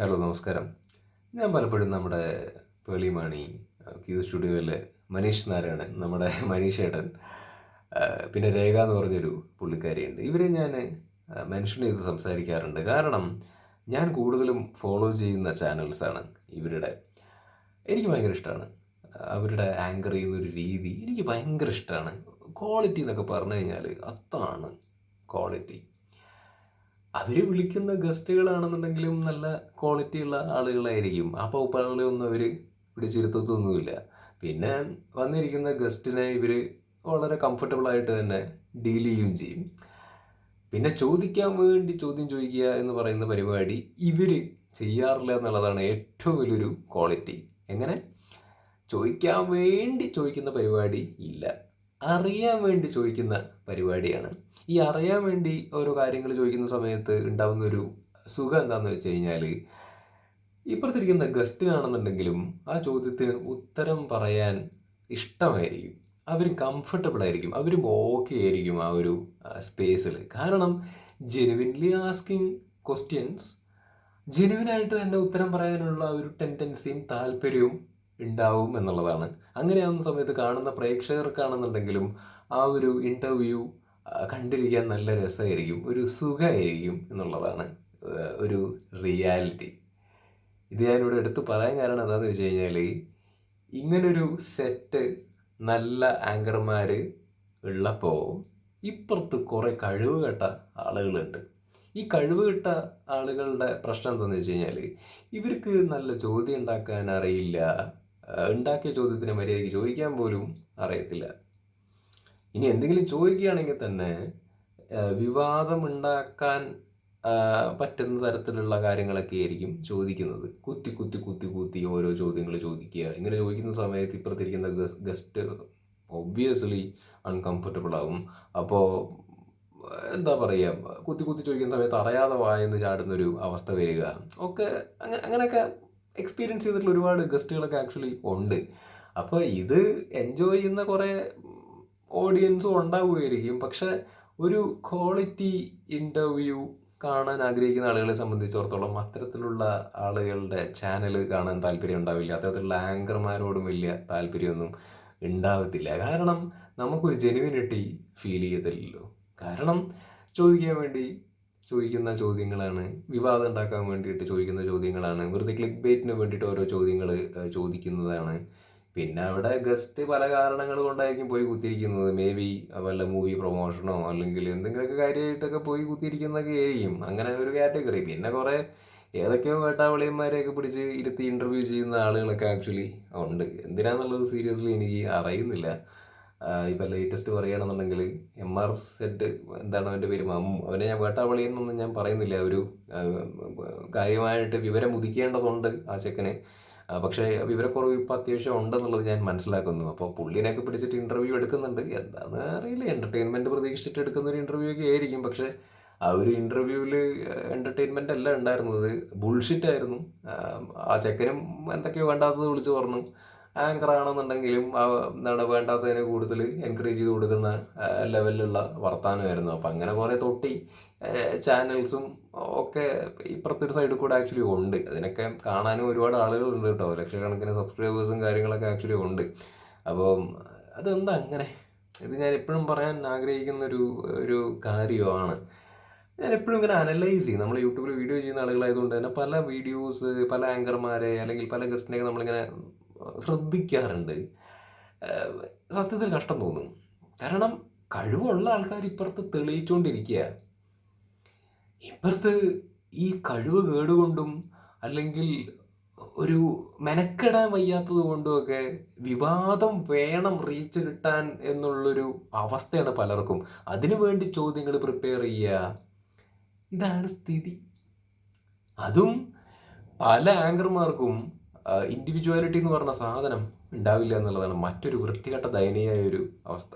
Hello നമസ്കാരം. ഞാൻ പലപ്പോഴും നമ്മുടെ പേളിമാണി ക്യൂ സ്റ്റുഡിയോയിലെ മനീഷ് നാരായണൻ നമ്മുടെ മനീഷ് ഏട്ടൻ പിന്നെ രേഖ എന്ന് പറഞ്ഞൊരു പുള്ളിക്കാരിയുണ്ട്. ഇവരെ ഞാൻ മെൻഷൻ ചെയ്ത് സംസാരിക്കാറുണ്ട്. കാരണം ഞാൻ കൂടുതലും ഫോളോ ചെയ്യുന്ന ചാനൽസാണ് ഇവരുടെ. എനിക്ക് ഭയങ്കര ഇഷ്ടമാണ് അവരുടെ ആങ്കർ ചെയ്യുന്ന ഒരു രീതി എനിക്ക് ഭയങ്കര ഇഷ്ടമാണ് ക്വാളിറ്റി എന്നൊക്കെ പറഞ്ഞു കഴിഞ്ഞാൽ അതാണ് ക്വാളിറ്റി. അവർ വിളിക്കുന്ന ഗസ്റ്റുകളാണെന്നുണ്ടെങ്കിലും നല്ല ക്വാളിറ്റി ഉള്ള ആളുകളായിരിക്കും. ആ പൗപ്പാളികളെ ഒന്നും അവർ പിടിച്ചിരുത്തത്തൊന്നുമില്ല പിന്നെ വന്നിരിക്കുന്ന ഗസ്റ്റിനെ ഇവർ വളരെ കംഫർട്ടബിൾ ആയിട്ട് തന്നെ ഡീൽ ചെയ്യുകയും ചെയ്യും. പിന്നെ ചോദിക്കാൻ വേണ്ടി ചോദ്യം ചോദിക്കുക എന്ന് പറയുന്ന പരിപാടി ഇവർ ചെയ്യാറില്ല എന്നുള്ളതാണ് ഏറ്റവും വലിയൊരു ക്വാളിറ്റി എങ്ങനെ? ചോദിക്കാൻ വേണ്ടി ചോദിക്കുന്ന പരിപാടി ഇല്ല. അറിയാൻ വേണ്ടി ചോദിക്കുന്ന പരിപാടിയാണ് ഈ അറിയാൻ വേണ്ടി ഓരോ കാര്യങ്ങൾ ചോദിക്കുന്ന സമയത്ത് ഉണ്ടാകുന്ന ഒരു സുഖം എന്താണെന്ന് വെച്ച് കഴിഞ്ഞാൽ ഇപ്പുറത്തിരിക്കുന്ന ഗസ്റ്റിനാണെന്നുണ്ടെങ്കിലും ആ ചോദ്യത്തിന് ഉത്തരം പറയാൻ ഇഷ്ടമായിരിക്കും. അവർ കംഫർട്ടബിൾ ആയിരിക്കും. അവരും ഓക്കെ ആയിരിക്കും ആ ഒരു സ്പേസിൽ കാരണം ജെനുവിൻലി ആസ്കിങ് ക്വസ്റ്റ്യൻസ് ജെനുവിനായിട്ട് തന്നെ ഉത്തരം പറയാനുള്ള ഒരു ടെൻഡൻസിയും താല്പര്യവും ഉണ്ടാവും എന്നുള്ളതാണ്. അങ്ങനെയാവുന്ന സമയത്ത് കാണുന്ന പ്രേക്ഷകർക്കാണെന്നുണ്ടെങ്കിലും ആ ഒരു ഇന്റർവ്യൂ കണ്ടിരിക്കാൻ നല്ല രസമായിരിക്കും ഒരു സുഖമായിരിക്കും എന്നുള്ളതാണ് ഒരു റിയാലിറ്റി ഇത് ഞാനിവിടെ എടുത്തു പറയാൻ കാരണം എന്താണെന്ന് വെച്ച് കഴിഞ്ഞാൽ ഇങ്ങനൊരു സെറ്റ് നല്ല ആങ്കർമാർ ഉള്ളപ്പോൾ ഇപ്പുറത്ത് കുറേ കഴിവ് കെട്ട ആളുകളുണ്ട്. ഈ കഴിവ് കെട്ട ആളുകളുടെ പ്രശ്നം എന്താണെന്ന് വെച്ച് കഴിഞ്ഞാൽ ഇവർക്ക് നല്ല ചോദ്യം ഉണ്ടാക്കാൻ അറിയില്ല ഉണ്ടാക്കിയ ചോദ്യത്തിന് മര്യാദയ്ക്ക് ചോദിക്കാൻ പോലും അറിയത്തില്ല. ഇനി എന്തെങ്കിലും ചോദിക്കുകയാണെങ്കിൽ തന്നെ വിവാദമുണ്ടാക്കാൻ പറ്റുന്ന തരത്തിലുള്ള കാര്യങ്ങളൊക്കെ ആയിരിക്കും ചോദിക്കുന്നത്. കുത്തി കുത്തി കുത്തി കുത്തി ഓരോ ചോദ്യങ്ങൾ ചോദിക്കുക. ഇങ്ങനെ ചോദിക്കുന്ന സമയത്ത് ഇപ്പുറത്തിരിക്കുന്ന ഗസ്റ്റ് ഒബ്വിയസ്ലി അൺകംഫർട്ടബിൾ ആകും അപ്പോൾ എന്താ പറയുക കുത്തി കുത്തി ചോദിക്കുന്ന സമയത്ത് അറിയാതെ വായെന്ന് ചാടുന്നൊരു അവസ്ഥ വരിക. ഒക്കെ അങ്ങനെ അങ്ങനെയൊക്കെ എക്സ്പീരിയൻസ് ചെയ്തിട്ടുള്ള ഒരുപാട് ഗസ്റ്റുകളൊക്കെ ആക്ച്വലി ഉണ്ട്. അപ്പോൾ ഇത് എൻജോയ് ചെയ്യുന്ന കുറേ ഓഡിയൻസും ഉണ്ടാവുമായിരിക്കും പക്ഷെ ഒരു ക്വാളിറ്റി ഇന്റർവ്യൂ കാണാൻ ആഗ്രഹിക്കുന്ന ആളുകളെ സംബന്ധിച്ചിടത്തോളം അത്തരത്തിലുള്ള ആളുകളുടെ ചാനൽ കാണാൻ താല്പര്യം ഉണ്ടാവില്ല. അത്തരത്തിലുള്ള ആങ്കർമാരോടും വലിയ താല്പര്യമൊന്നും ഉണ്ടാവത്തില്ല. കാരണം നമുക്കൊരു ജെനുവിനിറ്റി ഫീൽ ചെയ്യത്തില്ലല്ലോ. കാരണം ചോദിക്കാൻ വേണ്ടി ചോദിക്കുന്ന ചോദ്യങ്ങളാണ് വിവാദം ഉണ്ടാക്കാൻ വേണ്ടിയിട്ട് ചോദിക്കുന്ന ചോദ്യങ്ങളാണ് വെറുതെ ക്ലിക്ക് ബേറ്റിന് വേണ്ടിയിട്ട് ഓരോ ചോദ്യങ്ങൾ ചോദിക്കുന്നതാണ്. പിന്നെ അവിടെ ഗസ്റ്റ് പല കാരണങ്ങൾ കൊണ്ടായിരിക്കും പോയി കുത്തിയിരിക്കുന്നത്. മേ ബി വല്ല മൂവി പ്രൊമോഷനോ അല്ലെങ്കിൽ എന്തെങ്കിലുമൊക്കെ കാര്യമായിട്ടൊക്കെ പോയി കുത്തിയിരിക്കുന്നതൊക്കെ ആയിരിക്കും. അങ്ങനെ ഒരു കാറ്റഗറി പിന്നെ കുറേ ഏതൊക്കെയോ വേട്ടാവളിയന്മാരെയൊക്കെ പിടിച്ച് ഇരുത്തി ഇന്റർവ്യൂ ചെയ്യുന്ന ആളുകളൊക്കെ ആക്ച്വലി ഉണ്ട്. എന്തിനാന്നുള്ളത് സീരിയസ്ലി എനിക്ക് അറിയുന്നില്ല. ഇപ്പം ലേറ്റസ്റ്റ് പറയുകയാണെന്നുണ്ടെങ്കിൽ എം ആർ സെറ്റ് എന്താണ് അവന്റെ പേര്? അവനെ ഞാൻ വേട്ടാവളി എന്നൊന്നും ഞാൻ പറയുന്നില്ല. ഒരു കാര്യമായിട്ട് വിവരം ഉദിക്കേണ്ടതുണ്ട് ആ ചെക്കന്. പക്ഷേ വിവരക്കുറവ് ഇപ്പം അത്യാവശ്യം ഉണ്ടെന്നുള്ളത് ഞാൻ മനസ്സിലാക്കുന്നു. അപ്പോൾ പുള്ളിനെയൊക്കെ പിടിച്ചിട്ട് ഇന്റർവ്യൂ എടുക്കുന്നുണ്ട്. എന്താണെന്ന് അറിയില്ല. എന്റർടൈൻമെന്റ് പ്രതീക്ഷിച്ചിട്ട് എടുക്കുന്ന ഒരു ഇന്റർവ്യൂ ഒക്കെ ആയിരിക്കും. പക്ഷേ ആ ഒരു ഇന്റർവ്യൂവിൽ എന്റർടൈൻമെന്റ് അല്ല ഉണ്ടായിരുന്നത്. ബുൾഷിറ്റ് ആയിരുന്നു. ആ, ചെക്കനും എന്തൊക്കെയോ വേണ്ടാത്തത് വിളിച്ച് പറഞ്ഞു. ആങ്കർ ആണെന്നുണ്ടെങ്കിലും എന്താണ് വേണ്ടാത്തതിനെ കൂടുതൽ എൻകറേജ് ചെയ്ത് കൊടുക്കുന്ന ലെവലിലുള്ള വർത്താനമായിരുന്നു. അപ്പം അങ്ങനെ കുറേ തൊട്ടി. ചാനൽസും ഒക്കെ ഇപ്പുറത്തെ ഒരു സൈഡിൽ കൂടെ ആക്ച്വലി ഉണ്ട്. അതിനൊക്കെ കാണാനും ഒരുപാട് ആളുകളുണ്ട് കേട്ടോ. ലക്ഷക്കണക്കിന് സബ്സ്ക്രൈബേഴ്സും കാര്യങ്ങളൊക്കെ ആക്ച്വലി ഉണ്ട്. അപ്പം അതെന്താ അങ്ങനെ? ഇത് ഞാൻ എപ്പോഴും പറയാൻ ആഗ്രഹിക്കുന്ന ഒരു ഒരു കാര്യമാണ്. ഞാൻ എപ്പോഴും ഇങ്ങനെ അനലൈസ് ചെയ്യും. നമ്മൾ യൂട്യൂബിൽ വീഡിയോ ചെയ്യുന്ന ആളുകളായതുകൊണ്ട് തന്നെ പല വീഡിയോസ് പല ആങ്കർമാരെ അല്ലെങ്കിൽ പല ഗസ്റ്റിനെയൊക്കെ നമ്മളിങ്ങനെ ശ്രദ്ധിക്കാറുണ്ട്. സത്യത്തിൽ കഷ്ടം തോന്നും. കാരണം കഴിവുള്ള ആൾക്കാർ ഇപ്പുറത്ത് തെളിയിച്ചുകൊണ്ടിരിക്കുക ഇപ്പുറത്ത് ഈ കഴിവ് കേടുകൊണ്ടും അല്ലെങ്കിൽ ഒരു മെനക്കെടാൻ വയ്യാത്തത് കൊണ്ടുമൊക്കെ വിവാദം വേണം റീച്ച് കിട്ടാൻ എന്നുള്ളൊരു അവസ്ഥയാണ് പലർക്കും. അതിനു വേണ്ടി ചോദ്യങ്ങൾ പ്രിപ്പയർ ചെയ്യുക. ഇതാണ് സ്ഥിതി. അതും പല ആങ്കർമാർക്കും ഇൻഡിവിജ്വാലിറ്റി എന്ന് പറഞ്ഞ സാധനം ഉണ്ടാവില്ല എന്നുള്ളതാണ് മറ്റൊരു വൃത്തികെട്ട ദയനീയമായ ഒരു അവസ്ഥ.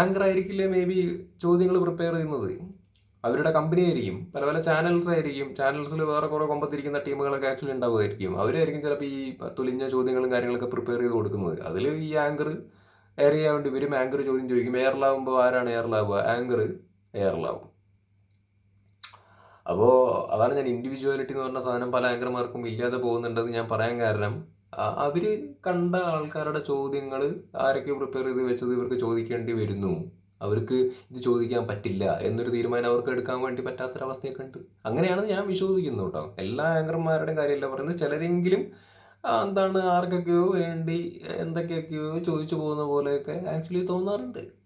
ആങ്കർ ആയിരിക്കില്ലേ മേ ബി ചോദ്യങ്ങൾ പ്രിപ്പയർ ചെയ്യുന്നത്? അവരുടെ കമ്പനി ആയിരിക്കും. പല പല ചാനൽസ് ആയിരിക്കും. ചാനൽസിൽ വേറെ കുറേ കൊമ്പത്തിരിക്കുന്ന ടീമുകളൊക്കെ ആക്ച്വലി ഉണ്ടാവുമായിരിക്കും. അവരായിരിക്കും ചിലപ്പോൾ ഈ തുലിഞ്ഞ ചോദ്യങ്ങളും കാര്യങ്ങളൊക്കെ പ്രിപ്പയർ ചെയ്ത് കൊടുക്കുന്നത്. അതിൽ ഈ ആങ്കർ എയർ ചെയ്യാൻ വേണ്ടി ഇവരും ആങ്കർ ചോദ്യം ചോദിക്കും. എയറിലാവുമ്പോൾ ആരാണ് എയറിലാവുക ആങ്കർ എയറിലാവും അപ്പോൾ അതാണ് ഞാൻ ഇൻഡിവിജ്വാലിറ്റി എന്ന് പറഞ്ഞ സാധനം പല ആങ്കർമാർക്കും ഇല്ലാതെ പോകുന്നുണ്ടെന്ന് ഞാൻ പറയാൻ കാരണം അവർ കണ്ട ആൾക്കാരുടെ ചോദ്യങ്ങൾ ആരൊക്കെ പ്രിപ്പയർ ചെയ്ത് വെച്ചത് ഇവർക്ക് ചോദിക്കേണ്ടി വരുന്നു. അവർക്ക് ഇത് ചോദിക്കാൻ പറ്റില്ല എന്നൊരു തീരുമാനം അവർക്ക് എടുക്കാൻ വേണ്ടി പറ്റാത്തൊരവസ്ഥയൊക്കെ ഉണ്ട്. അങ്ങനെയാണെന്ന് ഞാൻ വിശ്വസിക്കുന്നത് കേട്ടോ. എല്ലാ ആങ്കർമാരുടെയും കാര്യമല്ല പറയുന്നത്. ചിലരെങ്കിലും എന്താണ് ആർക്കൊക്കെയോ വേണ്ടി എന്തൊക്കെയൊക്കെയോ ചോദിച്ചു പോകുന്ന പോലെയൊക്കെ ആക്ച്വലി തോന്നാറുണ്ട്.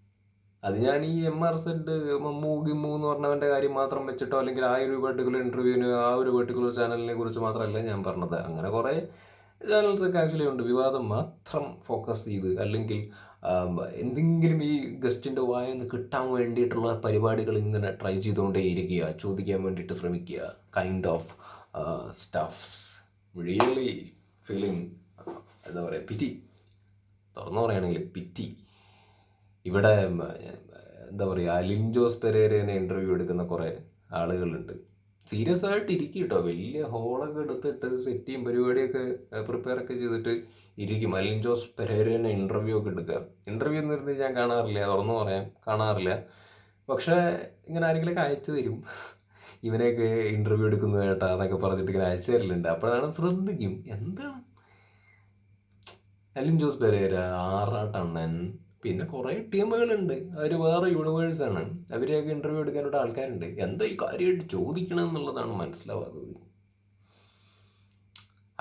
അത് ഞാൻ ഈ എം ആർ സെഡ് മമ്മൂ ഗിമ്മു എന്ന് പറഞ്ഞവന്റെ കാര്യം മാത്രം വെച്ചിട്ടോ അല്ലെങ്കിൽ ആ ഒരു പെർട്ടിക്കുലർ ഇന്റർവ്യൂവിന് ആ ഒരു പെർട്ടിക്കുലർ ചാനലിനെ കുറിച്ച് മാത്രമല്ല ഞാൻ പറഞ്ഞത്. അങ്ങനെ കുറേ ചാനൽസ് ഒക്കെ ആക്ച്വലി ഉണ്ട്. വിവാദം മാത്രം ഫോക്കസ് ചെയ്ത് അല്ലെങ്കിൽ എന്തെങ്കിലും ഈ ഗസ്റ്റിന്റെ വായന്ന് കിട്ടാൻ വേണ്ടിയിട്ടുള്ള പരിപാടികൾ ഇങ്ങനെ ട്രൈ ചെയ്തുകൊണ്ടേ ഇരിക്കുക ചോദിക്കാൻ വേണ്ടിയിട്ട് ശ്രമിക്കുക kind of staffs really feeling എന്താ പറയുക പിറ്റി തുറന്നു പറയുകയാണെങ്കിൽ പിറ്റി ഇവിടെ എന്താ പറയുക അലിൻ ജോസ് പെരേരനെ ഇന്റർവ്യൂ എടുക്കുന്ന കുറേ ആളുകളുണ്ട്. സീരിയസ് ആയിട്ട് ഇരിക്കും കേട്ടോ. വലിയ ഹോളൊക്കെ എടുത്തിട്ട് സെറ്റിയും പരിപാടിയൊക്കെ പ്രിപ്പയർ ഒക്കെ ചെയ്തിട്ട് ഇരിക്കും. അലിൻ ജോസ് പെരേരനെ ഇന്റർവ്യൂ ഒക്കെ എടുക്കുക. ഇന്റർവ്യൂ എന്നിരുന്ന് ഞാൻ കാണാറില്ല. തുറന്നു പറയാം. കാണാറില്ല. പക്ഷേ ഇങ്ങനെ ആരെങ്കിലുമൊക്കെ അയച്ചു തരും. ഇവനെയൊക്കെ ഇന്റർവ്യൂ എടുക്കുന്നത് കേട്ടാ എന്നൊക്കെ പറഞ്ഞിട്ട് ഇങ്ങനെ അയച്ചു തരലുണ്ട്. അപ്പോഴാണ് ശ്രദ്ധിക്കും. എന്താണ് അലിൻ ജോസ് പെരേര ആറാട്ടണ്ണൻ പിന്നെ കുറേ ടീമുകളുണ്ട്. അവർ വേറെ യൂണിവേഴ്സാണ് അവരെയൊക്കെ ഇന്റർവ്യൂ എടുക്കാനുള്ള ആൾക്കാരുണ്ട്. എന്താ ഈ കാര്യമായിട്ട് ചോദിക്കണം എന്നുള്ളതാണ് മനസ്സിലാവാത്തത്.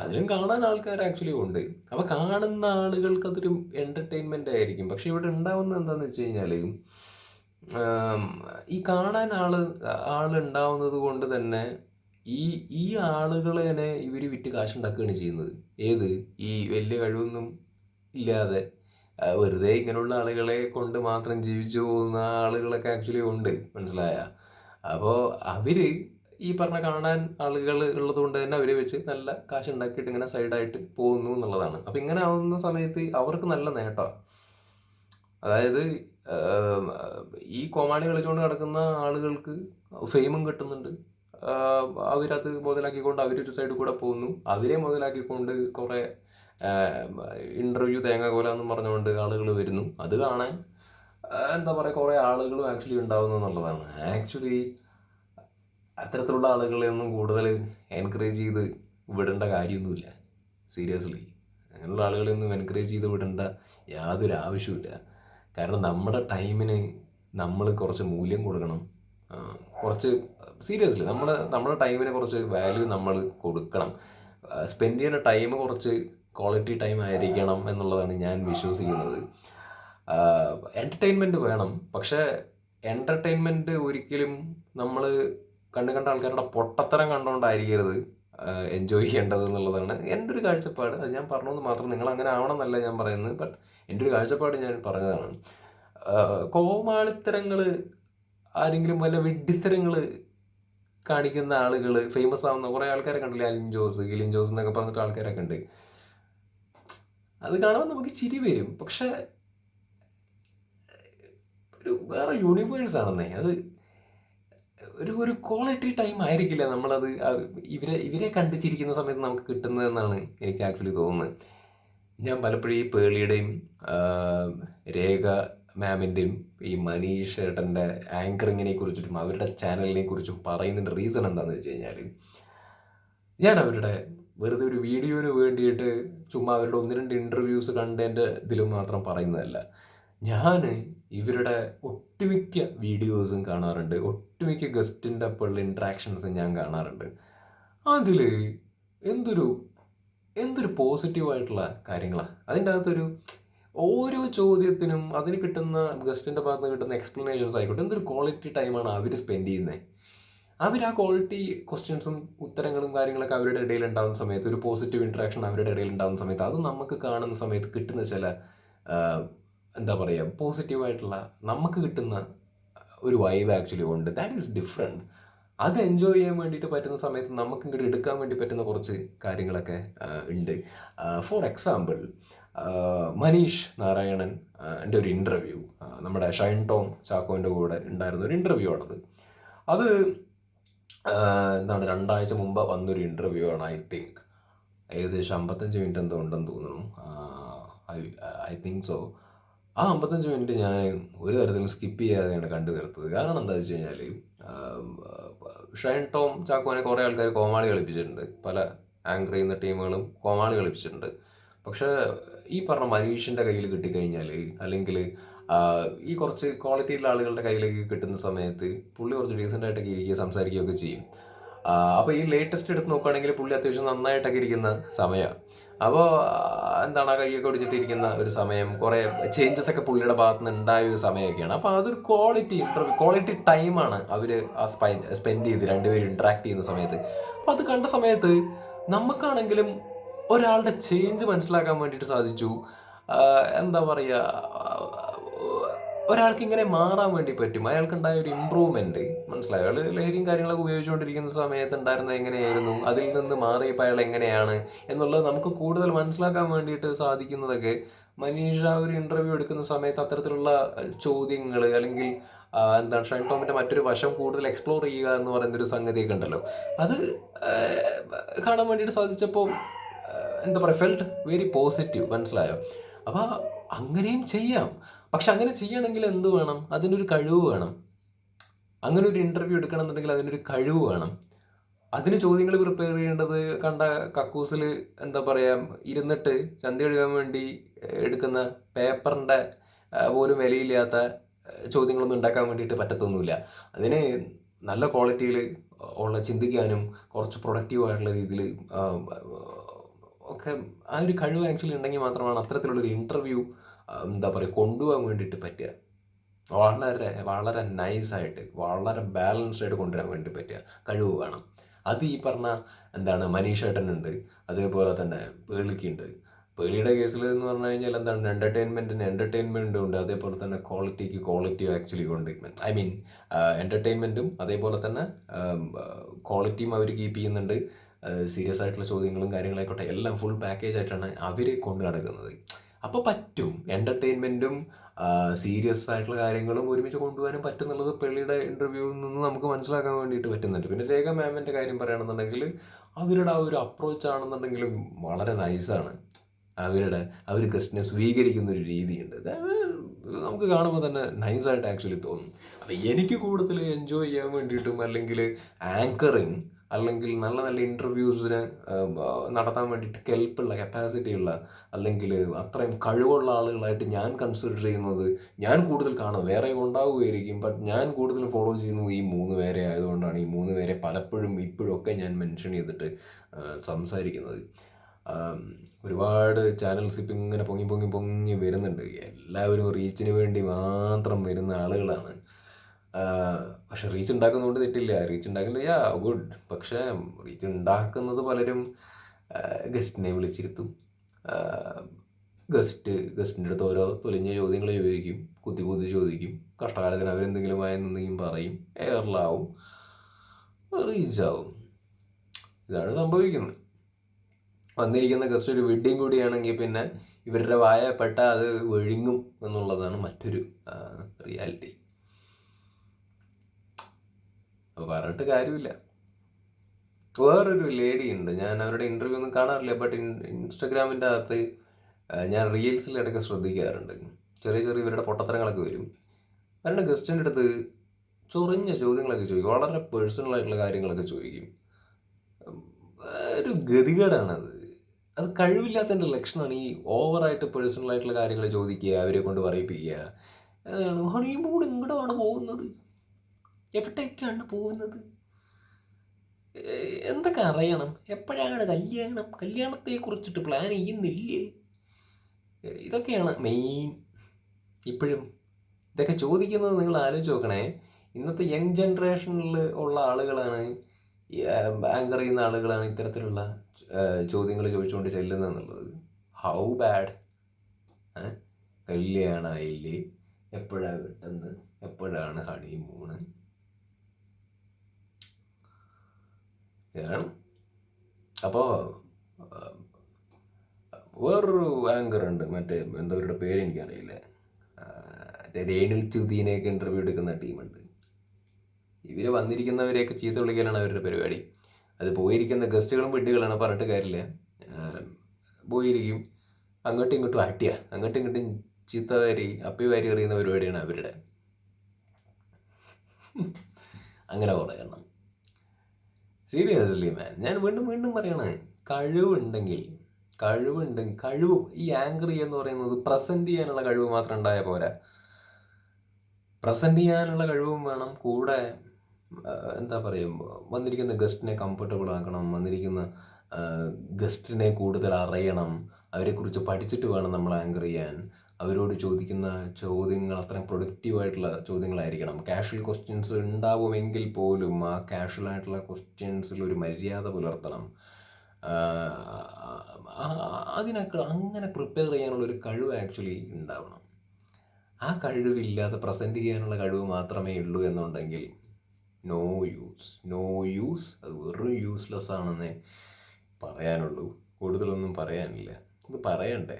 അതിലും കാണാൻ ആൾക്കാർ ആക്ച്വലി ഉണ്ട്. അപ്പോൾ കാണുന്ന ആളുകൾക്ക് അതൊരു എന്റർടൈൻമെന്റ് ആയിരിക്കും. പക്ഷെ ഇവിടെ ഉണ്ടാവുന്നത് എന്താണെന്ന് വെച്ച് കഴിഞ്ഞാൽ ഈ കാണാൻ ആൾ ആളുണ്ടാവുന്നത് കൊണ്ട് തന്നെ ഈ ഈ ആളുകളെ തന്നെ ഇവർ വിറ്റ് കാശുണ്ടാക്കുകയാണ് ചെയ്യുന്നത്. ഏത്? ഈ വലിയ കഴിവൊന്നും ഇല്ലാതെ വെറുതെ ഇങ്ങനെയുള്ള ആളുകളെ കൊണ്ട് മാത്രം ജീവിച്ചു പോകുന്ന ആളുകളൊക്കെ ആക്ച്വലി ഉണ്ട്. മനസ്സിലായ? അപ്പോൾ അവർ ഈ പറഞ്ഞ കാണാൻ ആളുകൾ ഉള്ളത് കൊണ്ട് തന്നെ അവരെ വെച്ച് നല്ല കാശ് ഉണ്ടാക്കിയിട്ട് ഇങ്ങനെ സൈഡായിട്ട് പോകുന്നു എന്നുള്ളതാണ്. അപ്പം ഇങ്ങനെ ആവുന്ന സമയത്ത് അവർക്ക് നല്ല നേട്ടമാണ് അതായത് ഈ കോമാളി കളിച്ചുകൊണ്ട് നടക്കുന്ന ആളുകൾക്ക് ഫെയിമും കിട്ടുന്നുണ്ട്. അവരത് മുതലാക്കിക്കൊണ്ട് അവരൊരു സൈഡിൽ കൂടെ പോകുന്നു. അവരെ മുതലാക്കിക്കൊണ്ട് കുറേ ഇന്റർവ്യൂ തേങ്ങ കോലാന്നും പറഞ്ഞുകൊണ്ട് ആളുകൾ വരുന്നു. അത് കാണാൻ എന്താ പറയുക കുറേ ആളുകളും ആക്ച്വലി ഉണ്ടാവുന്നു എന്നുള്ളതാണ്. ആക്ച്വലി അത്തരത്തിലുള്ള ആളുകളെ ഒന്നും കൂടുതൽ എൻകറേജ് ചെയ്ത് വിടേണ്ട കാര്യമൊന്നുമില്ല. സീരിയസ്ലി അങ്ങനെയുള്ള ആളുകളെ ഒന്നും എൻകറേജ് ചെയ്ത് വിടേണ്ട യാതൊരു ആവശ്യമില്ല കാരണം നമ്മുടെ ടൈമിന് നമ്മൾ കുറച്ച് മൂല്യം കൊടുക്കണം. കുറച്ച് സീരിയസ്ലി നമ്മൾ നമ്മുടെ ടൈമിന് കുറച്ച് വാല്യൂ നമ്മൾ കൊടുക്കണം. സ്പെൻഡ് ചെയ്യുന്ന ടൈം കുറച്ച് ക്വാളിറ്റി ടൈം ആയിരിക്കണം എന്നുള്ളതാണ് ഞാൻ വിശ്വസിക്കുന്നത്. എന്റർടൈൻമെന്റ് വേണം. പക്ഷേ എന്റർടൈൻമെന്റ് ഒരിക്കലും നമ്മൾ കണ്ടു കണ്ട ആൾക്കാരുടെ പൊട്ടത്തരം കണ്ടുകൊണ്ടായിരിക്കരുത് എൻജോയ് ചെയ്യേണ്ടത് എന്നുള്ളതാണ് എന്റെ ഒരു കാഴ്ചപ്പാട്. അത് ഞാൻ പറഞ്ഞതെന്ന് മാത്രം നിങ്ങൾ അങ്ങനെ ആവണം എന്നല്ല ഞാൻ പറയുന്നത് ബട്ട് എന്റെ ഒരു കാഴ്ചപ്പാട് ഞാൻ പറഞ്ഞതാണ്. കോമാളിത്തരങ്ങൾ ആരെങ്കിലും വല്ല വിഡ്ഢിത്തരങ്ങൾ കാണിക്കുന്ന ആളുകൾ ഫേമസ് ആവുന്ന കുറേ ആൾക്കാരെ കണ്ടില്ലേ? അലിൻ ജോസ് ഗിലിൻ ജോസ് എന്നൊക്കെ പറഞ്ഞിട്ട് ആൾക്കാരൊക്കെ ഉണ്ട്. അത് കാണുമ്പോൾ നമുക്ക് ചിരി വരും. പക്ഷെ ഒരു വേറെ യൂണിവേഴ്സ് ആണെന്നേ. അത് ഒരു ഒരു ക്വാളിറ്റി ടൈം ആയിരിക്കില്ല നമ്മളത് ഇവരെ ഇവരെ കണ്ടിച്ചിരിക്കുന്ന സമയത്ത് നമുക്ക് കിട്ടുന്നതെന്നാണ് എനിക്ക് ആക്ച്വലി തോന്നുന്നത്. ഞാൻ പലപ്പോഴും ഈ പേളിയുടെയും രേഖ മാമിന്റെയും ഈ മനീഷ് ഏട്ടന്റെ ആങ്കറിങ്ങിനെ കുറിച്ചിട്ടും അവരുടെ ചാനലിനെ കുറിച്ചും പറയുന്നതിന്റെ റീസൺ എന്താണെന്ന് വെച്ച് കഴിഞ്ഞാൽ ഞാൻ അവരുടെ വെറുതെ ഒരു വീഡിയോന് വേണ്ടിയിട്ട് ചുമ്മാ അവരുടെ ഒന്ന് രണ്ട് ഇന്റർവ്യൂസ് കണ്ടതിന്റെ ഇതിൽ മാത്രം പറയുന്നതല്ല. ഞാൻ ഇവരുടെ ഒട്ടുമിക്ക വീഡിയോസും കാണാറുണ്ട്. ഒട്ടുമിക്ക ഗസ്റ്റിന്റെ ഒപ്പമുള്ള ഇൻട്രാക്ഷൻസും ഞാൻ കാണാറുണ്ട്. അതിൽ എന്തൊരു എന്തൊരു പോസിറ്റീവായിട്ടുള്ള കാര്യങ്ങളാണ് അതിന്റെ അകത്തൊരു ഓരോ ചോദ്യത്തിനും അതിന് കിട്ടുന്ന ഗസ്റ്റിന്റെ ഭാഗത്ത് നിന്ന് കിട്ടുന്ന എക്സ്പ്ലനേഷൻസ് ആയിക്കോട്ടെ. എന്തൊരു ക്വാളിറ്റി ടൈമാണ് അവർ സ്പെൻഡ് ചെയ്യുന്നത് അവർ ആ ക്വാളിറ്റി ക്വസ്റ്റ്യൻസും ഉത്തരങ്ങളും കാര്യങ്ങളൊക്കെ അവരുടെ ഇടയിൽ ഉണ്ടാകുന്ന സമയത്ത് ഒരു പോസിറ്റീവ് ഇൻട്രാക്ഷൻ അവരുടെ ഇടയിൽ ഉണ്ടാകുന്ന സമയത്ത് അത് നമുക്ക് കാണുന്ന സമയത്ത് കിട്ടുന്ന ചില എന്താ പറയുക പോസിറ്റീവായിട്ടുള്ള നമുക്ക് കിട്ടുന്ന ഒരു വൈബ് ആക്ച്വലി ഉണ്ട്. ദാറ്റ് ഈസ് ഡിഫറെന്റ് അത് എൻജോയ് ചെയ്യാൻ വേണ്ടിയിട്ട് പറ്റുന്ന സമയത്ത് നമുക്ക് ഇങ്ങോട്ട് എടുക്കാൻ വേണ്ടി പറ്റുന്ന കുറച്ച് കാര്യങ്ങളൊക്കെ ഉണ്ട്. ഫോർ എക്സാമ്പിൾ മനീഷ് നാരായണൻ എന്റെ ഒരു ഇന്റർവ്യൂ നമ്മുടെ ഷൈൻ ടോം ചാക്കോന്റെ കൂടെ ഉണ്ടായിരുന്ന ഒരു ഇന്റർവ്യൂ ആണത്. അത് എന്താണ് രണ്ടാഴ്ച മുമ്പ് വന്നൊരു ഇന്റർവ്യൂ ആണ് ഐ തിങ്ക് ഏകദേശം അമ്പത്തഞ്ച് മിനിറ്റ് എന്തോ ഉണ്ടെന്ന് തോന്നുന്നു. ഐ ഐ തിങ്ക് സോ ആ അമ്പത്തഞ്ച് മിനിറ്റ് ഞാൻ ഒരു തരത്തിലും സ്കിപ്പ് ചെയ്യാതെയാണ് കണ്ടു തീർത്തത്. കാരണം എന്താ വെച്ച് കഴിഞ്ഞാൽ ഷൈൻ ടോം ചാക്കോനെ കുറേ ആൾക്കാർ കോമാളി കളിപ്പിച്ചിട്ടുണ്ട്. പല ആങ്കർ ചെയ്യുന്ന ടീമുകളും കോമാളി കളിപ്പിച്ചിട്ടുണ്ട്. പക്ഷേ ഈ പറഞ്ഞ മനീഷിന്റെ കയ്യിൽ കിട്ടിക്കഴിഞ്ഞാൽ അല്ലെങ്കിൽ ഈ കുറച്ച് ക്വാളിറ്റിയുള്ള ആളുകളുടെ കയ്യിലേക്ക് കിട്ടുന്ന സമയത്ത് പുള്ളി കുറച്ച് ഡീസന്റ് ആയിട്ടൊക്കെ ഇരിക്കുക സംസാരിക്കുകയൊക്കെ ചെയ്യും. അപ്പോൾ ഈ ലേറ്റസ്റ്റ് എടുത്ത് നോക്കുകയാണെങ്കിൽ പുള്ളി അത്യാവശ്യം നന്നായിട്ടൊക്കെ ഇരിക്കുന്ന സമയമാണ് അപ്പോൾ എന്താണ് ആ കൈയൊക്കെ ഒടിഞ്ഞിട്ടിരിക്കുന്ന ഒരു സമയം കുറേ ചേഞ്ചസ് ഒക്കെ പുള്ളിയുടെ ഭാഗത്ത് നിന്ന് ഉണ്ടായ ഒരു സമയമൊക്കെയാണ്. അപ്പോൾ അതൊരു ക്വാളിറ്റി ക്വാളിറ്റി ടൈമാണ് അവർ ആ സ്പൈ സ്പെൻഡ് ചെയ്ത് രണ്ടുപേരും ഇന്ററാക്ട് ചെയ്യുന്ന സമയത്ത്. അപ്പോൾ അത് കണ്ട സമയത്ത് നമുക്കാണെങ്കിലും ഒരാളുടെ ചേഞ്ച് മനസ്സിലാക്കാൻ വേണ്ടിയിട്ട് സാധിച്ചു. എന്താ പറയുക ഒരാൾക്ക് ഇങ്ങനെ മാറാൻ വേണ്ടി പറ്റും. അയാൾക്കുണ്ടായ ഒരു ഇമ്പ്രൂവ്മെന്റ് മനസ്സിലായി? അയാൾ ലഹരിയും കാര്യങ്ങളൊക്കെ ഉപയോഗിച്ചുകൊണ്ടിരിക്കുന്ന സമയത്ത് ഉണ്ടായിരുന്നത് എങ്ങനെയായിരുന്നു? അതിൽ നിന്ന് മാറിയപ്പോൾ അയാൾ എങ്ങനെയാണ് എന്നുള്ളത് നമുക്ക് കൂടുതൽ മനസ്സിലാക്കാൻ വേണ്ടിയിട്ട് സാധിക്കുന്നതൊക്കെ മനീഷ ഒരു ഇന്റർവ്യൂ എടുക്കുന്ന സമയത്ത് അത്തരത്തിലുള്ള ചോദ്യങ്ങൾ അല്ലെങ്കിൽ എന്താണ് ഷൈൻ ടോമിന്റെ മറ്റൊരു വശം കൂടുതൽ എക്സ്പ്ലോർ ചെയ്യുക എന്ന് പറയുന്ന ഒരു സംഗതിയൊക്കെ ഉണ്ടല്ലോ. അത് കാണാൻ വേണ്ടിയിട്ട് സാധിച്ചപ്പോൾ എന്താ പറയുക ഫെൽറ്റ് വെരി പോസിറ്റീവ് മനസ്സിലായോ? അപ്പോൾ അങ്ങനെയും ചെയ്യാം. പക്ഷെ അങ്ങനെ ചെയ്യണമെങ്കിൽ എന്ത് വേണം? അതിനൊരു കഴിവ് വേണം. അങ്ങനെ ഒരു ഇന്റർവ്യൂ എടുക്കണമെന്നുണ്ടെങ്കിൽ അതിനൊരു കഴിവ് വേണം. അതിന് ചോദ്യങ്ങൾ പ്രിപ്പയർ ചെയ്യേണ്ടത് കണ്ട കക്കൂസിൽ എന്താ പറയുക ഇരുന്നിട്ട് ചന്തി എഴുതാൻ വേണ്ടി എടുക്കുന്ന പേപ്പറിന്റെ പോലും വിലയില്ലാത്ത ചോദ്യങ്ങളൊന്നും ഉണ്ടാക്കാൻ വേണ്ടിയിട്ട് പറ്റത്തൊന്നുമില്ല. അതിന് നല്ല ക്വാളിറ്റിയിൽ ഉള്ള ചിന്തിക്കാനും കുറച്ച് പ്രൊഡക്റ്റീവ് ആയിട്ടുള്ള രീതിയിൽ ഒക്കെ ആ ഒരു കഴിവ് ആക്ച്വലി ഉണ്ടെങ്കിൽ മാത്രമാണ് അത്തരത്തിലുള്ളൊരു ഇന്റർവ്യൂ എന്താ പറയുക കൊണ്ടുപോകാൻ വേണ്ടിയിട്ട് പറ്റുക. വളരെ വളരെ നൈസായിട്ട് വളരെ ബാലൻസ്ഡ് ആയിട്ട് കൊണ്ടുവരാൻ വേണ്ടി പറ്റുക. കഴിവ് വേണം. അത് ഈ പറഞ്ഞ എന്താണ് മനീഷേട്ടനുണ്ട് അതേപോലെ തന്നെ പേളിക്കുണ്ട് പേളിയുടെ കേസിൽ എന്ന് പറഞ്ഞു കഴിഞ്ഞാൽ എന്താണ് എന്റർടൈൻമെന്റിന് എന്റർടൈൻമെന്റും ഉണ്ട്. അതേപോലെ തന്നെ ക്വാളിറ്റിക്ക് ക്വാളിറ്റി ആക്ച്വലി കൊണ്ട് ഐ മീൻ എന്റർടൈൻമെന്റും അതേപോലെ തന്നെ ക്വാളിറ്റിയും അവർ കീപ്പ് ചെയ്യുന്നുണ്ട്. സീരിയസ് ആയിട്ടുള്ള ചോദ്യങ്ങളും കാര്യങ്ങളായിക്കോട്ടെ എല്ലാം ഫുൾ പാക്കേജ് ആയിട്ടാണ് അവർ കൊണ്ടു നടക്കുന്നത്. അപ്പോൾ പറ്റും. എന്റർടൈൻമെന്റും സീരിയസ് ആയിട്ടുള്ള കാര്യങ്ങളും ഒരുമിച്ച് കൊണ്ടുപോകാനും പറ്റും എന്നുള്ളത് പെള്ളിയുടെ ഇന്റർവ്യൂവിൽ നിന്ന് നമുക്ക് മനസ്സിലാക്കാൻ വേണ്ടിയിട്ട് പറ്റുന്നുണ്ട്. പിന്നെ രേഖ മാമിന്റെ കാര്യം പറയുകയാണെന്നുണ്ടെങ്കിൽ അവരുടെ ആ ഒരു അപ്രോച്ച് ആണെന്നുണ്ടെങ്കിലും വളരെ നൈസാണ് അവരുടെ അവർ ഗസ്റ്റിനെ സ്വീകരിക്കുന്ന ഒരു രീതിയുണ്ട്. നമുക്ക് കാണുമ്പോൾ തന്നെ നൈസായിട്ട് ആക്ച്വലി തോന്നും. അപ്പം എനിക്ക് കൂടുതൽ എൻജോയ് ചെയ്യാൻ വേണ്ടിയിട്ടും അല്ലെങ്കിൽ ആങ്കറിങ് അല്ലെങ്കിൽ നല്ല നല്ല ഇന്റർവ്യൂസിന് നടത്താൻ വേണ്ടിയിട്ട് കെൽപ്പുള്ള കപ്പാസിറ്റി ഉള്ള അല്ലെങ്കിൽ അത്രയും കഴിവുള്ള ആളുകളായിട്ട് ഞാൻ കൺസിഡർ ചെയ്യുന്നത് ഞാൻ കൂടുതൽ കാണും. വേറെ ഉണ്ടാവുകയായിരിക്കും ബട്ട് ഞാൻ കൂടുതൽ ഫോളോ ചെയ്യുന്നത് ഈ മൂന്ന് പേരെ ആയതുകൊണ്ടാണ്. ഈ മൂന്ന് പേരെ പലപ്പോഴും ഇപ്പോഴൊക്കെ ഞാൻ മെൻഷൻ ചെയ്തിട്ട് സംസാരിക്കുന്നത്. ഒരുപാട് ചാനൽസ് ഇപ്പം ഇങ്ങനെ പൊങ്ങി പൊങ്ങി പൊങ്ങി വരുന്നുണ്ട്. എല്ലാവരും റീച്ചിന് വേണ്ടി മാത്രം വരുന്ന ആളുകളാണ്. പക്ഷെ റീച്ച് ഉണ്ടാക്കുന്നതുകൊണ്ട് തെറ്റില്ല. റീച്ച് ഉണ്ടാക്കില്ല യാ ഗുഡ് പക്ഷെ റീച്ച് ഉണ്ടാക്കുന്നത് പലരും ഗസ്റ്റിനെ വിളിച്ചിരുത്തും. ഗസ്റ്റ് ഗസ്റ്റിന്റെ അടുത്ത് ഓരോ തൊലിഞ്ഞ ചോദ്യങ്ങൾ ചോദിക്കും കുത്തി കുത്തി ചോദിക്കും. കഷ്ടകാലത്തിന് അവരെന്തെങ്കിലും ആയെന്നെന്തെങ്കിലും പറയും. എയറിലാവും. റീച്ചാവും. ഇതാണ് സംഭവിക്കുന്നത്. വന്നിരിക്കുന്ന ഗസ്റ്റ് ഒരു വെഡ്ഡിങ് കൂടിയാണെങ്കിൽ പിന്നെ ഇവരുടെ വായപ്പെട്ട അത് വിഴുങ്ങും എന്നുള്ളതാണ് മറ്റൊരു റിയാലിറ്റി. അപ്പോൾ പറഞ്ഞിട്ട് കാര്യമില്ല. വേറൊരു ലേഡി ഉണ്ട്. ഞാൻ അവരുടെ ഇന്റർവ്യൂ ഒന്നും കാണാറില്ല ബട്ട് ഇൻസ്റ്റഗ്രാമിന്റെ അകത്ത് ഞാൻ റീൽസിൽ ഇടയ്ക്ക് ശ്രദ്ധിക്കാറുണ്ട്. ചെറിയ ചെറിയ ഇവരുടെ പൊട്ടത്തരങ്ങളൊക്കെ വരും. അവരുടെ ഗസ്റ്റിന്റെ അടുത്ത് ചൊറിഞ്ഞ ചോദ്യങ്ങളൊക്കെ ചോദിക്കും. വളരെ പേഴ്സണൽ ആയിട്ടുള്ള കാര്യങ്ങളൊക്കെ ചോദിക്കും. ഒരു ഗതികേടാണത്. അത് കഴിവില്ലാത്തതിന്റെ ലക്ഷണമാണ് ഈ ഓവറായിട്ട് പേഴ്സണൽ ആയിട്ടുള്ള കാര്യങ്ങൾ ചോദിക്കുക അവരെ കൊണ്ട് പറയിപ്പിക്കുക. ഹണിമൂൺ ഇങ്ങോട്ടാണ് പോകുന്നത്. എവിടേക്കാണ് പോകുന്നത്? എന്തൊക്കെ അറിയണം? എപ്പോഴാണ് കല്യാണം? കല്യാണത്തെ കുറിച്ചിട്ട് പ്ലാൻ ചെയ്യുന്നില്ലേ ഇതൊക്കെയാണ് മെയിൻ ഇപ്പോഴും ഇതൊക്കെ ചോദിക്കുന്നത് നിങ്ങൾ ആലോചിച്ച് നോക്കണേ. ഇന്നത്തെ യങ് ജനറേഷനിൽ ഉള്ള ആളുകളാണ് ആങ്കർ ചെയ്യുന്ന ആളുകളാണ് ഇത്തരത്തിലുള്ള ചോദ്യങ്ങൾ ചോദിച്ചുകൊണ്ട് ചെല്ലുന്നത് എന്നുള്ളത്. ഹൗ ബാഡ് കല്യാണമായില്ലേ എപ്പോഴാണ് കിട്ടുന്നത് എപ്പോഴാണ് ഹണിമൂണ് ഇതാണ് അപ്പോൾ വേറൊരു ആങ്കർ ഉണ്ട്. മറ്റേ എന്തവരുടെ പേര് എനിക്കറിയില്ല. മറ്റേ രേണു ചുദീനെയൊക്കെ ഇന്റർവ്യൂ എടുക്കുന്ന ടീമുണ്ട് ഇവർ വന്നിരിക്കുന്നവരെയൊക്കെ ചീത്ത വിളിക്കലാണ് അവരുടെ പരിപാടി. അത് പോയിരിക്കുന്ന ഗസ്റ്റുകളും വീട്ടുകളാണ് പറഞ്ഞിട്ട് കാര്യമില്ല. പോയിരിക്കും. അങ്ങോട്ടും ഇങ്ങോട്ടും ആട്ടിയ അങ്ങോട്ടും ഇങ്ങോട്ടും ചീത്ത വാരി അപ്പി വാരി എറിയുന്ന പരിപാടിയാണ് അവരുടെ. അങ്ങനെ കുറേ എണ്ണം. സീരിയസ്ലി മാൻ ഞാൻ വീണ്ടും വീണ്ടും പറയണ കഴിവുണ്ടെങ്കിൽ കഴിവുണ്ടെങ്കിൽ കഴിവ് ഈ ആങ്കറി എന്ന് പറയുന്നത് പ്രസന്റ് ചെയ്യാനുള്ള കഴിവ് മാത്രം ഉണ്ടായാൽ പോരാ. പ്രസന്റ് ചെയ്യാനുള്ള കഴിവും വേണം. കൂടെ എന്താ പറയുക വന്നിരിക്കുന്ന ഗസ്റ്റിനെ കംഫർട്ടബിൾ ആക്കണം. വന്നിരിക്കുന്ന ഗസ്റ്റിനെ കൂടുതൽ അറിയണം. അവരെക്കുറിച്ച് പഠിച്ചിട്ട് വേണം നമ്മൾ ആങ്കർ ചെയ്യാൻ. അവരോട് ചോദിക്കുന്ന ചോദ്യങ്ങൾ അത്രയും പ്രൊഡക്റ്റീവ് ആയിട്ടുള്ള ചോദ്യങ്ങളായിരിക്കണം. കാഷ്വൽ ക്വസ്റ്റ്യൻസ് ഉണ്ടാവുമെങ്കിൽ പോലും ആ കാഷ്വൽ ആയിട്ടുള്ള ക്വസ്റ്റ്യൻസിൽ ഒരു മര്യാദ പുലർത്തണം. അതിനൊക്കെ അങ്ങനെ പ്രിപ്പയർ ചെയ്യാനുള്ള ഒരു കഴിവ് ആക്ച്വലി ഉണ്ടാവണം. ആ കഴിവില്ലാതെ പ്രസന്റ് ചെയ്യാനുള്ള കഴിവ് മാത്രമേ ഉള്ളൂ എന്നുണ്ടെങ്കിൽ നോ യൂസ് നോ യൂസ് അത് വെറും യൂസ്ലെസ് ആണെന്നേ പറയാനുള്ളൂ. കൂടുതലൊന്നും പറയാനില്ല. ഇത് പറയണ്ടേ?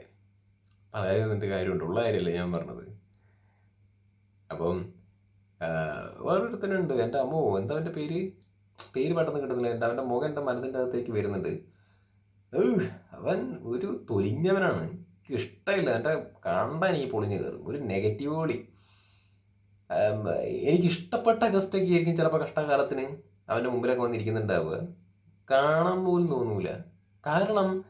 പറയാതെ നിന്നിട്ട് കാര്യമുണ്ട് ഉള്ള കാര്യമല്ല ഞാൻ പറഞ്ഞത്? അപ്പം വേറൊരുത്തനുണ്ട്. എന്റെ അമ്മോ എന്താ അവന്റെ പേര്? പേര് പെട്ടെന്ന് കിട്ടുന്നില്ല. എന്റെ അവന്റെ മുഖം എന്റെ മനസ്സിന്റെ അകത്തേക്ക് വരുന്നുണ്ട്. അവൻ ഒരു തൊലിഞ്ഞവനാണ്. എനിക്ക് ഇഷ്ടമില്ല. എന്റെ കണ്ടാൽ എനിക്ക് പൊളിഞ്ഞു കയറും. ഒരു നെഗറ്റീവ് കൂടി എനിക്ക് ഇഷ്ടപ്പെട്ട ഗസ്റ്റൊക്കെ ആയിരിക്കും ചിലപ്പോൾ കഷ്ടകാലത്തിന് അവന്റെ മുമ്പിലൊക്കെ വന്നിരിക്കുന്നുണ്ടാവുക. കാണാൻ പോലും തോന്നൂല. കാരണം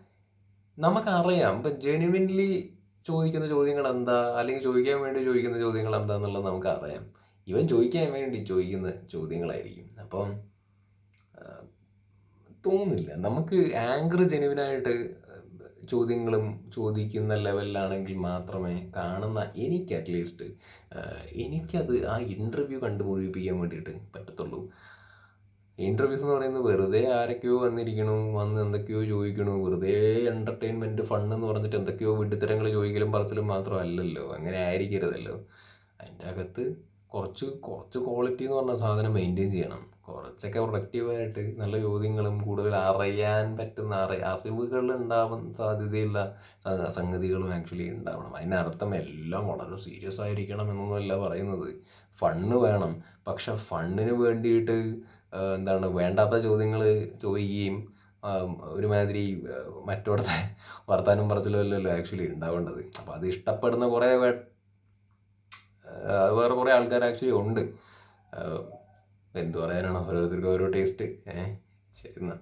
നമുക്കറിയാം. ഇപ്പം ജെനുവിൻലി ചോദിക്കുന്ന ചോദ്യങ്ങൾ എന്താ അല്ലെങ്കിൽ ചോദിക്കാൻ വേണ്ടി ചോദിക്കുന്ന ചോദ്യങ്ങൾ എന്താന്നുള്ളത് നമുക്കറിയാം ഇവൻ ചോദിക്കാൻ വേണ്ടി ചോദിക്കുന്ന ചോദ്യങ്ങളായിരിക്കും. അപ്പം തോന്നുന്നില്ല. നമുക്ക് ആങ്കർ ജെനുവിനായിട്ട് ചോദ്യങ്ങളും ചോദിക്കുന്ന ലെവലിലാണെങ്കിൽ മാത്രമേ കാണുന്ന എനിക്ക് അറ്റ്ലീസ്റ്റ് എനിക്കത് ആ ഇന്റർവ്യൂ കണ്ടു വേണ്ടിയിട്ട് പറ്റത്തുള്ളൂ. ഇന്റർവ്യൂസ് എന്ന് പറയുന്നത് വെറുതെ ആരൊക്കെയോ വന്നിരിക്കണു വന്ന് എന്തൊക്കെയോ ചോദിക്കണു. വെറുതെ എന്റർടൈൻമെന്റ് ഫണ്ട് എന്ന് പറഞ്ഞിട്ട് എന്തൊക്കെയോ വിഡ്ഢിത്തരങ്ങൾ ചോദിക്കലും പറച്ചിലും മാത്രമല്ലല്ലോ. അങ്ങനെ ആയിരിക്കരുതല്ലോ. അതിന്റെ അകത്ത് കുറച്ച് കുറച്ച് ക്വാളിറ്റി എന്ന് പറഞ്ഞ സാധനം മെയിന്റെയിൻ ചെയ്യണം. കുറച്ചൊക്കെ പ്രൊഡക്റ്റീവായിട്ട് നല്ല ചോദ്യങ്ങളും കൂടുതൽ അറിയാൻ പറ്റുന്ന അറി അറിവുകൾ ഉണ്ടാവാൻ സാധ്യതയുള്ള സംഗതികളും ആക്ച്വലി ഉണ്ടാവണം. അതിനർത്ഥം എല്ലാം വളരെ സീരിയസ് ആയിരിക്കണം എന്നൊന്നുമല്ല പറയുന്നത്. ഫണ്ണ് വേണം. പക്ഷെ ഫണ്ണിന് വേണ്ടിയിട്ട് എന്താണ് വേണ്ടാത്ത ചോദ്യങ്ങൾ ചോദിക്കുകയും ഒരുമാതിരി മറ്റോടത്തെ വർത്താനം പറച്ചിലല്ലോ ആക്ച്വലി ഉണ്ടാവേണ്ടത്. അപ്പോൾ അത് ഇഷ്ടപ്പെടുന്ന കുറേ വേറെ കുറേ ആൾക്കാർ ആക്ച്വലി ഉണ്ട്. എന്ത് പറയാനാണ്? ഓരോരുത്തർക്കും ഓരോ ടേസ്റ്റ് ഏഹ് ശരി എന്നാൽ